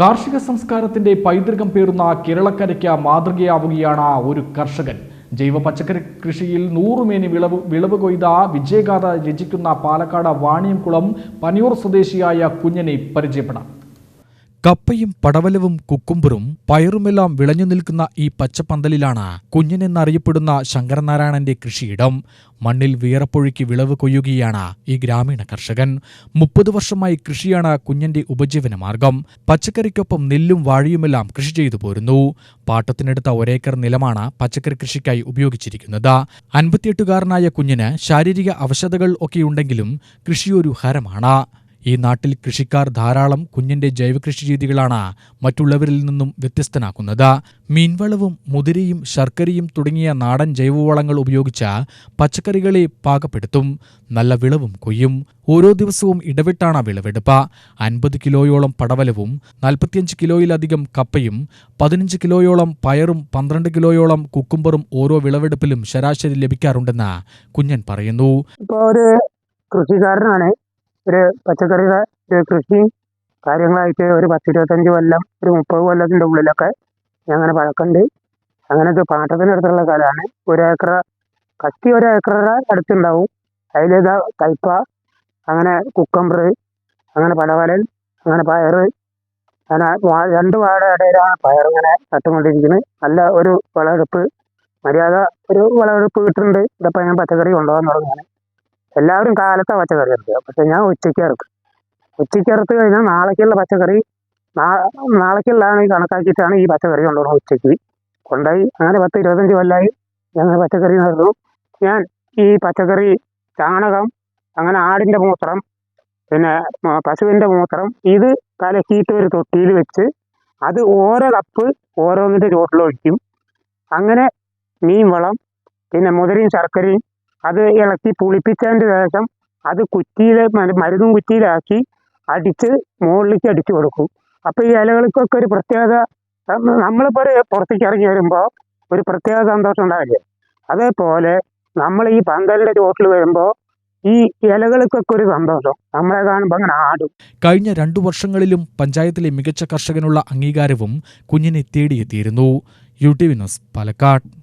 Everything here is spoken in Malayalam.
കാർഷിക സംസ്കാരത്തിന്റെ പൈതൃകം പേറുന്ന കേരളക്കരയ്ക്ക് മാതൃകയാവുകയാണ് ഒരു കർഷകൻ. ജൈവ പച്ചക്കറി കൃഷിയിൽ നൂറുമേനി വിളവ് വിളവ് കൊയ്ത വിജയഗാഥ രചിക്കുന്ന പാലക്കാട് വാണിയംകുളം പനിയൂർ സ്വദേശിയായ കുഞ്ഞനെ പരിചയപ്പെടാം. കപ്പയും പടവലവും കുക്കുംബറും പയറുമെല്ലാം വിളഞ്ഞു നിൽക്കുന്ന ഈ പച്ചപ്പന്തലിലാണ് കുഞ്ഞനെന്നറിയപ്പെടുന്ന ശങ്കരനാരായണന്റെ കൃഷിയിടം. മണ്ണിൽ വിയറപ്പൊഴുക്കി വിളവ് കൊയ്യുകയാണ് ഈ ഗ്രാമീണ കർഷകൻ. മുപ്പത് വർഷമായി കൃഷിയാണ് കുഞ്ഞന്റെ ഉപജീവന മാർഗം. പച്ചക്കറിക്കൊപ്പം നെല്ലും വാഴയുമെല്ലാം കൃഷി ചെയ്തു പോരുന്നു. പാട്ടത്തിനെടുത്ത ഒരേക്കർ നിലമാണ് പച്ചക്കറി കൃഷിക്കായി ഉപയോഗിച്ചിരിക്കുന്നത്. അൻപത്തിയെട്ടുകാരനായ കുഞ്ഞിന് ശാരീരിക അവശതകൾ ഒക്കെയുണ്ടെങ്കിലും കൃഷിയൊരു ഹരമാണ്. ഈ നാട്ടിൽ കൃഷിക്കാർ ധാരാളം കുഞ്ഞിന്റെ ജൈവകൃഷി രീതികളാണ് മറ്റുള്ളവരിൽ നിന്നും വ്യത്യസ്തനാക്കുന്നത്. മീൻവളവും മുതിരയും ശർക്കരയും തുടങ്ങിയ നാടൻ ജൈവവളങ്ങൾ ഉപയോഗിച്ച പച്ചക്കറികളെ പാകപ്പെടുത്തും നല്ല വിളവും കൊയ്യും. ഓരോ ദിവസവും ഇടവിട്ടാണ് വിളവെടുപ്പ്. അൻപത് കിലോയോളം പടവലവും നാൽപ്പത്തിയഞ്ച് കിലോയിലധികം കപ്പയും പതിനഞ്ച് കിലോയോളം പയറും പന്ത്രണ്ട് കിലോയോളം കുക്കുംബറും ഓരോ വിളവെടുപ്പിലും ശരാശരി ലഭിക്കാറുണ്ടെന്ന് കുഞ്ഞൻ പറയുന്നു. കൃഷിക്കാരനാണ് ഒരു പച്ചക്കറിയുടെ കൃഷിയും കാര്യങ്ങളായിട്ട് ഒരു പത്തിരുപത്തഞ്ച് കൊല്ലം ഒരു മുപ്പത് കൊല്ലത്തിന്റെ ഉള്ളിലൊക്കെ അങ്ങനെ പഴക്കമുണ്ട് അങ്ങനെയൊക്കെ പാട്ടത്തിനടുത്തുള്ള സ്ഥലമാണ് ഏക്കർ കത്തി ഒരു ഏക്കറുടെ അടുത്തുണ്ടാവും. അതിലേതാ കൈപ്പ അങ്ങനെ കുക്കമ്പർ അങ്ങനെ പടവലൻ അങ്ങനെ പയറ് അങ്ങനെ രണ്ട് വാഴ ഇടയിലാണ് പയർ ഇങ്ങനെ നട്ടുകൊണ്ടിരിക്കുന്നത് നല്ല ഒരു വിളവെടുപ്പ് മര്യാദ ഒരു വിളവെടുപ്പ് കിട്ടുന്നുണ്ട്. ഇതപ്പോൾ ഞാൻ പച്ചക്കറി കൊണ്ടുപോകാൻ തുടങ്ങുകയാണ്. എല്ലാവരും കാലത്തെ പച്ചക്കറി ഇറക്കുക പക്ഷെ ഞാൻ ഉച്ചയ്ക്ക് ഇറക്കും ഉച്ചയ്ക്ക് ഇറത്ത് കഴിഞ്ഞാൽ നാളേക്കുള്ള പച്ചക്കറി നാളേക്കുള്ളതാണ് കണക്കാക്കിയിട്ടാണ് ഈ പച്ചക്കറി കൊണ്ടുപോകുന്നത് ഉച്ചയ്ക്ക്. കൊണ്ടുപോയി അങ്ങനെ പത്ത് ഇരുപത്തഞ്ച് കൊല്ലമായി ഞങ്ങൾ പച്ചക്കറി നടന്നു. ഞാൻ ഈ പച്ചക്കറി ചാണകം അങ്ങനെ ആടിന്റെ മൂത്രം പിന്നെ പശുവിന്റെ മൂത്രം ഇത് കലക്കിയിട്ട് ഒരു തൊട്ടിയിൽ വെച്ച് അത് ഓരോ കപ്പ് ഓരോന്നിന്റെ ചോട്ടിലൊഴിക്കും അങ്ങനെ മീൻ വളം പിന്നെ മുതിരയും ശർക്കരയും അത് ഇളക്കി പുളിപ്പിച്ചതിന്റെ ശേഷം അത് കുറ്റിയിൽ മരുന്നും കുറ്റിയിലാക്കി അടിച്ച് മുകളിലേക്ക് അടിച്ചു കൊടുക്കും. അപ്പോൾ ഈ ഇലകൾക്കൊക്കെ ഒരു പ്രത്യേകത നമ്മ- നമ്മളിപ്പോൾ ഒരു പുറത്തേക്ക് ഇറങ്ങി വരുമ്പോൾ ഒരു പ്രത്യേക സന്തോഷം ഉണ്ടാവില്ലേ? അതേപോലെ നമ്മൾ ഈ പന്തലിന്റെ ചോട്ടിൽ വരുമ്പോൾ ഈ ഇലകൾക്കൊക്കെ ഒരു സന്തോഷം. നമ്മളെ കാണുമ്പോൾ അങ്ങനെ ആടും. കഴിഞ്ഞ രണ്ടു വർഷങ്ങളിലും പഞ്ചായത്തിലെ മികച്ച കർഷകനുള്ള അംഗീകാരവും കുഞ്ഞിനെ തേടിയെത്തിയിരുന്നു. U T V news Palakkad.